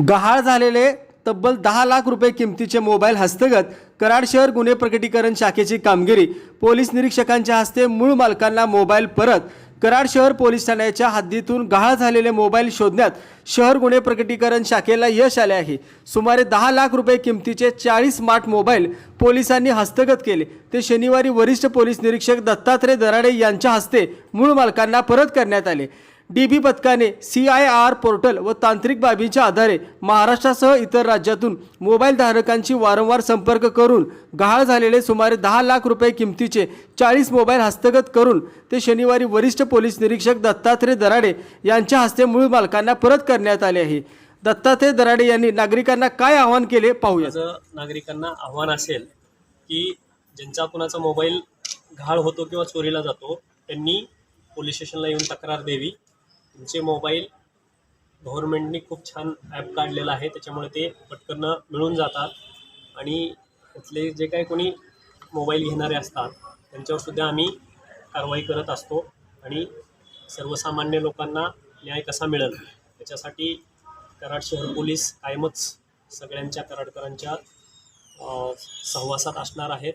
गहाळ झालेले तब्बल दहा लाख रुपये किमतीचे मोबाईल हस्तगत कराड शहर गुन्हे प्रकटीकरण शाखेची कामगिरी पोलीस निरीक्षकांच्या हस्ते मूळ मालकांना मोबाईल परत कराड शहर पोलीस ठाण्याच्या हद्दीतून गहाळ झालेले मोबाईल शोधण्यात शहर गुन्हे प्रकटीकरण शाखेला यश आले आहे. सुमारे दहा लाख रुपये किमतीचे चाळीस स्मार्ट मोबाईल पोलिसांनी हस्तगत केले. ते शनिवारी वरिष्ठ पोलीस निरीक्षक दत्तात्रय दराडे यांच्या हस्ते मूळ मालकांना परत करण्यात आले. डी बी पथकाने सी आय आर पोर्टल व तांत्रिक बाबींच्या आधारे महाराष्ट्रासह इतर राज्यातून मोबाईल धारकांशी वारंवार संपर्क करून गहाळ झालेले सुमारे दहा लाख रुपये किमतीचे चाळीस मोबाईल हस्तगत करून ते शनिवारी वरिष्ठ पोलीस निरीक्षक दत्तात्रय दराडे यांच्या हस्ते मूळ मालकांना परत करण्यात आले आहे. दत्तात्रय दराडे यांनी नागरिकांना काय आव्हान केले पाहूया नागरिकांना आव्हान असेल की ज्यांचा कुणाचा मोबाईल घाळ होतो किंवा चोरीला जातो त्यांनी पोलीस स्टेशनला येऊन तक्रार द्यावी. तुमचे मोबाईल गव्हर्मेंटनी खूप छान ॲप काढलेलं आहे त्याच्यामुळे ते पटकन मिळून जातात. आणि त्यातले जे काही कोणी मोबाईल घेणारे असतात त्यांच्यावरसुद्धा आम्ही कारवाई करत असतो. आणि सर्वसामान्य लोकांना न्याय कसा मिळेल याच्यासाठी कराड शहर पोलीस कायमच सगळ्यांच्या कराडकरांच्या सहवासात असणार आहेत.